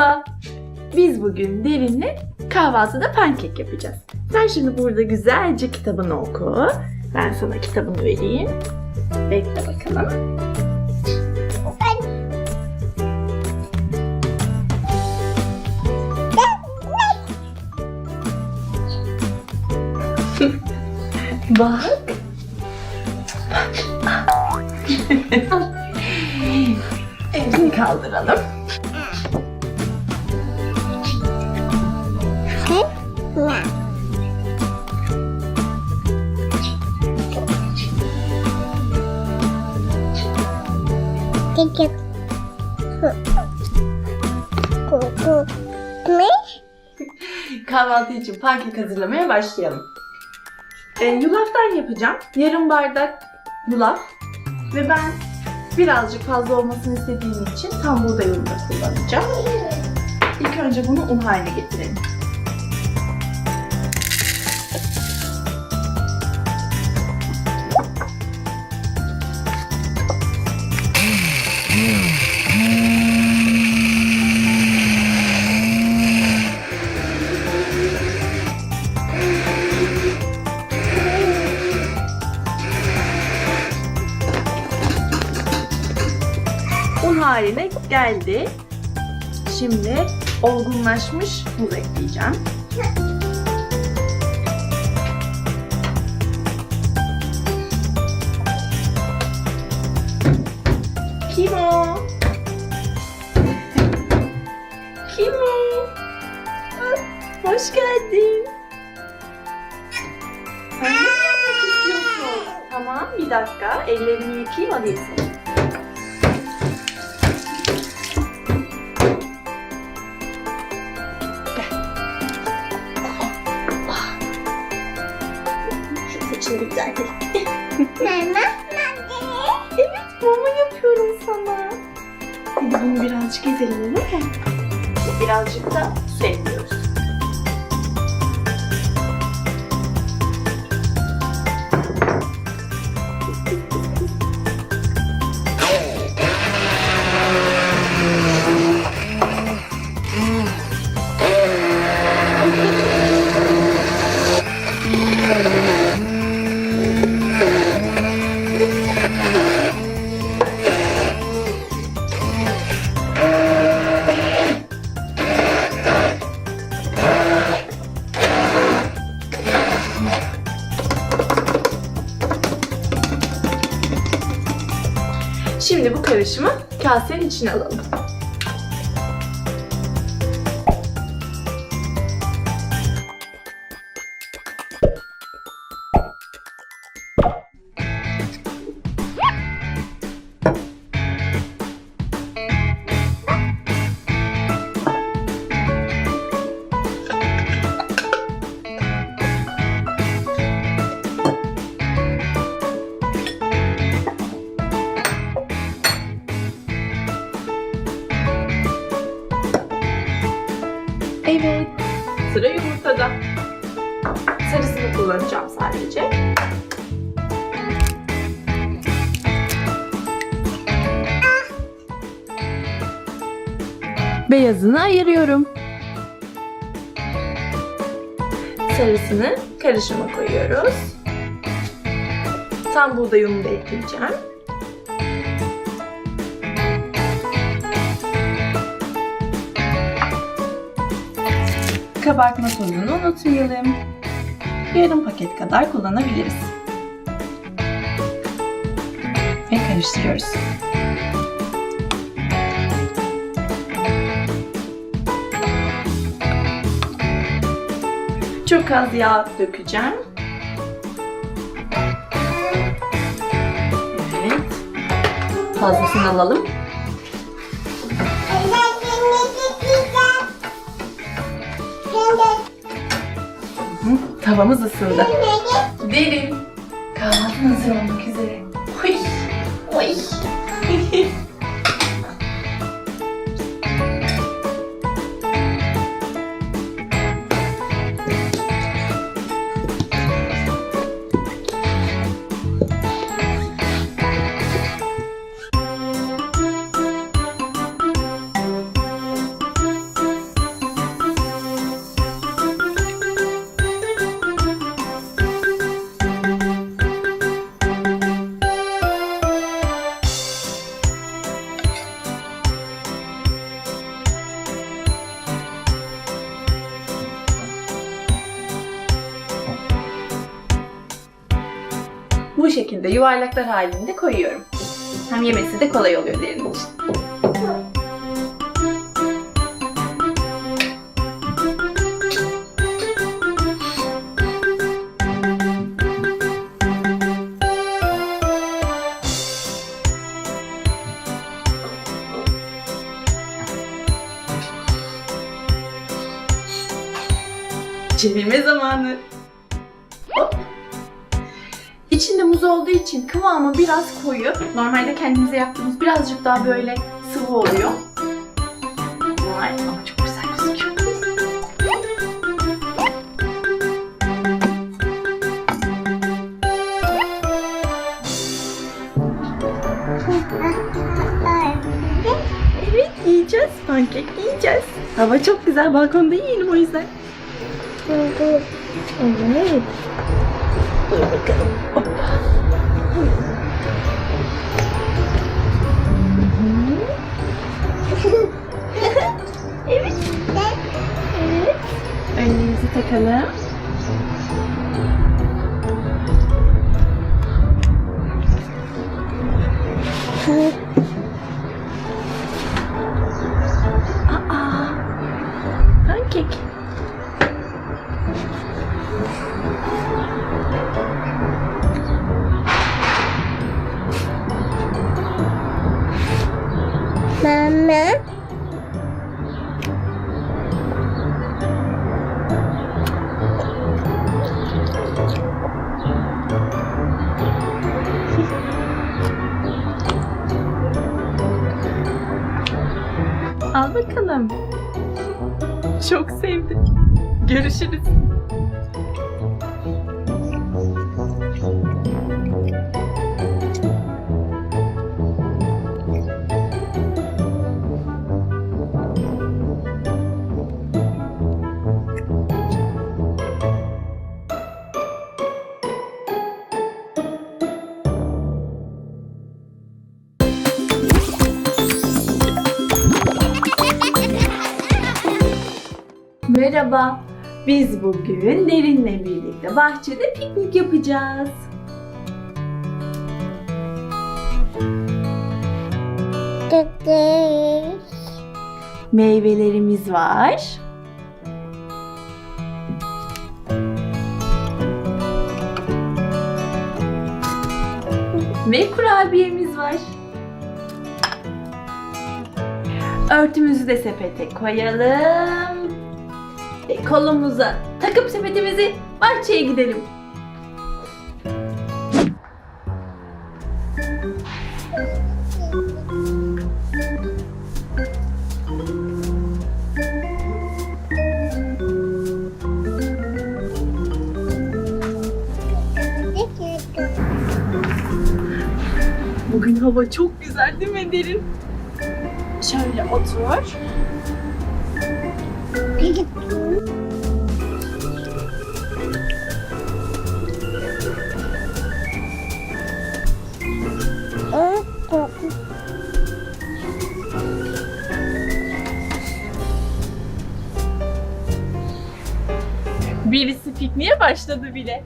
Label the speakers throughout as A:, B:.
A: Merhaba. Biz bugün Derin'le kahvaltıda pankek yapacağız. Sen şimdi burada güzelce kitabını oku. Ben sana kitabını vereyim. Bekle bakalım. Bak. Elini kaldıralım.
B: Ticket. Ne?
A: Kahvaltı için pankek hazırlamaya başlayalım. E, yulaftan yapacağım. Yarım bardak yulaf. Ve ben birazcık fazla olmasını istediğim için tam buğday unu da kullanacağım. İlk önce bunu un haline getirelim. Haline geldi. Şimdi olgunlaşmış buz ekleyeceğim. Kim o? Kim o? Hoş geldin. Ne yapmak istiyorsun? Tamam bir dakika ellerimi yıkayayım alayım seni. Ezelim olur mu? Birazcık da su karışımı kasenin içine alalım. Beyazını ayırıyorum. Sarısını karışıma koyuyoruz. Tam buğday ununu da ekleyeceğim. Kabartma tozunu unutmayalım. Yarım paket kadar kullanabiliriz. Ve karıştırıyoruz. Çok az yağ dökeceğim. Evet. Fazlasını alalım. Hı, Tavamız ısındı. Derin. Kahvaltın hazır olmak üzere. Şekilde yuvarlaklar halinde koyuyorum. Hem yemesi de kolay oluyor derin için. Çevirme zamanı. Olduğu için kıvamı biraz koyu. Normalde kendimize yaptığımız birazcık daha böyle sıvı oluyor. Vay ama çok güzel gözüküyor. Evet yiyeceğiz. Pankek yiyeceğiz. Hava çok güzel. Balkonda yiyelim o yüzden. Evet. İyi bakalım. Hoppa. Takalım. Aa, pankek.
B: Mama.
A: Al bakalım. Çok sevdim. Görüşürüz. Merhaba. Biz bugün Derin'le birlikte bahçede piknik yapacağız. Meyvelerimiz var. Ve kurabiyemiz var. Örtümüzü de sepete koyalım. Ve kolumuza takıp sepetimizi bahçeye gidelim. Bugün hava çok güzel değil mi Derin? Şöyle otur. Pikniğe başladı bile.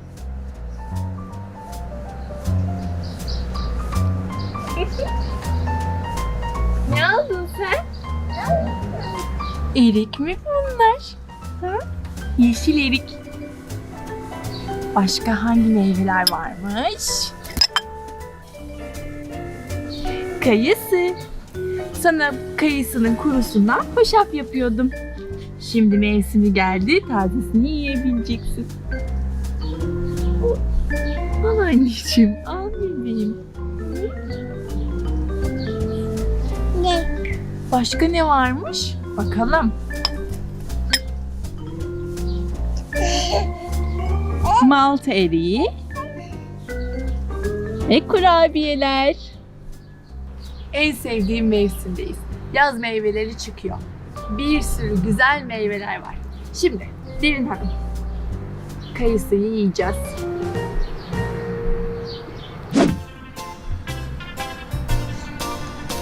A: ne aldın sen? Erik mi bunlar? Ha? Yeşil erik. Başka hangi meyveler varmış? Kayısı. Sana kayısının kurusundan hoşaf yapıyordum. Şimdi mevsimi geldi, tazesini yiyebileceksin. Al anneciğim, al bebeğim.
B: Ne?
A: Başka ne varmış? Bakalım. Malta eriği ve kurabiyeler. En sevdiğim mevsimdeyiz. Yaz meyveleri çıkıyor. Bir sürü güzel meyveler var. Şimdi Derin Hanım. Kayısıyı yiyeceğiz.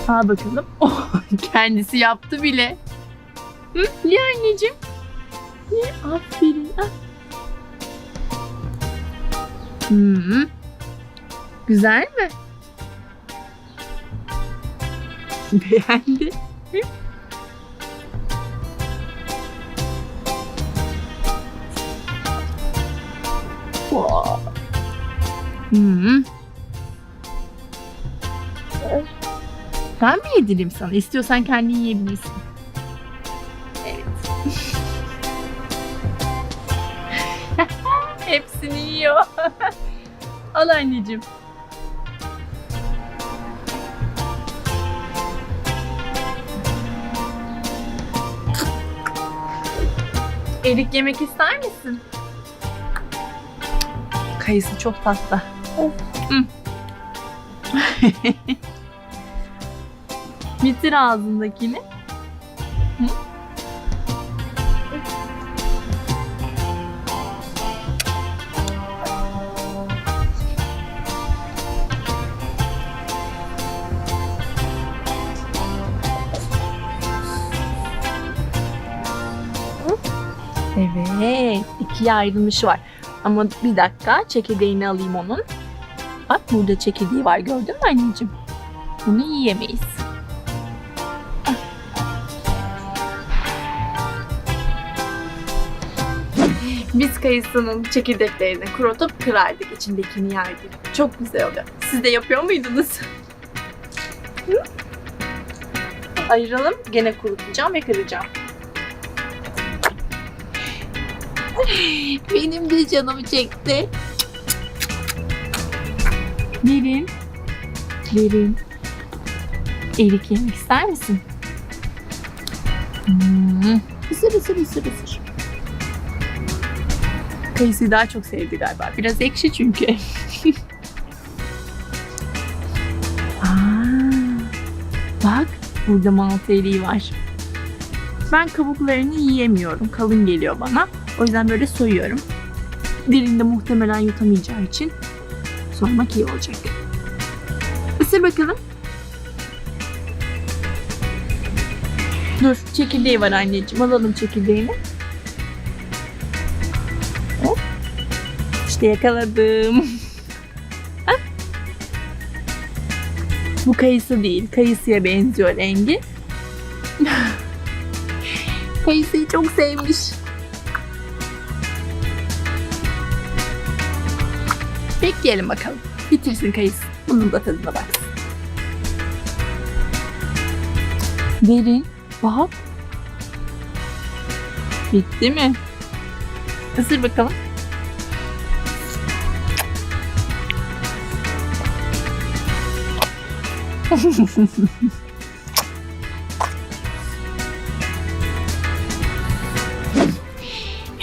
A: Al bakalım. Oh, kendisi yaptı bile. Hı? Ye anneciğim. Ye. Aferin. Ah. Hmm. Güzel mi? Beğendi. Wow. Mi yedireyim sana? İstiyorsan kendin yiyebilirsin. Evet. Hepsini yiyor. Al anneciğim. Erik yemek ister misin? Kayısı çok tatlı. Hı. Bitir ağzındakini. Hı? Evet, ikiye ayrılmış var. Ama bir dakika, çekirdeğini alayım onun. Bak burada çekirdeği var, gördün mü anneciğim? Bunu yiyemeyiz. Biz kayısının çekirdeklerini kurutup kırardık, içindekini yerdik. Çok güzel oluyor. Siz de yapıyor muydunuz? Ayıralım, gene kurutacağım ve kıracağım. Benim de canım çekti. Derin. Derin. Erik yemek ister misin? Hmm. Isır ısır ısır ısır. Kayısıyı daha çok sevdi galiba. Biraz ekşi çünkü. Aa, bak burada malta eriği var. Ben kabuklarını yiyemiyorum. Kalın geliyor bana. O yüzden böyle soyuyorum. Derinde muhtemelen yutamayacağı için soymak iyi olacak. Isır bakalım. Dur, çekirdeği var anneciğim. Alalım çekirdeğini. Hop. İşte yakaladım. Bu kayısı değil. Kayısıya benziyor rengi. Kayısıyı çok sevmiş. Bekleyelim bakalım. Bitirsin kayısı. Bunun da tadına baksın. Derin. Bak. Bitti mi? Isır bakalım.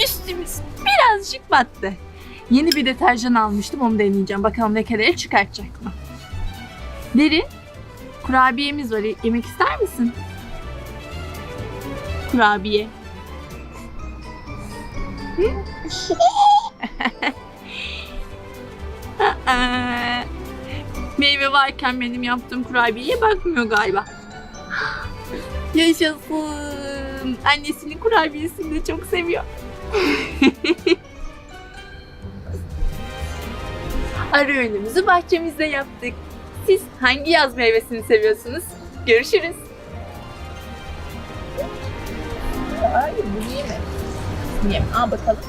A: Üstümüz birazcık battı. Yeni bir deterjan almıştım onu deneyeceğim. Bakalım lekeleri çıkartacak mı? Derin, kurabiyemiz var. Yemek ister misin? Kurabiye. Meyve varken benim yaptığım kurabiyeye bakmıyor galiba. Yaşasın. Annesinin kurabiyesini de çok seviyor. Ara öğünümüzü bahçemizde yaptık. Siz hangi yaz meyvesini seviyorsunuz? Görüşürüz. Hayır, bunu yeme. Yeme. Al bakalım.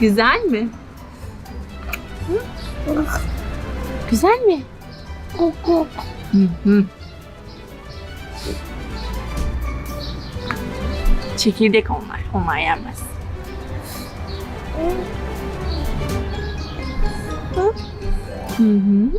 A: Güzel mi? Güzel mi? Hı hı. Çekirdek onlar. Onlar yenmez. Hı hı.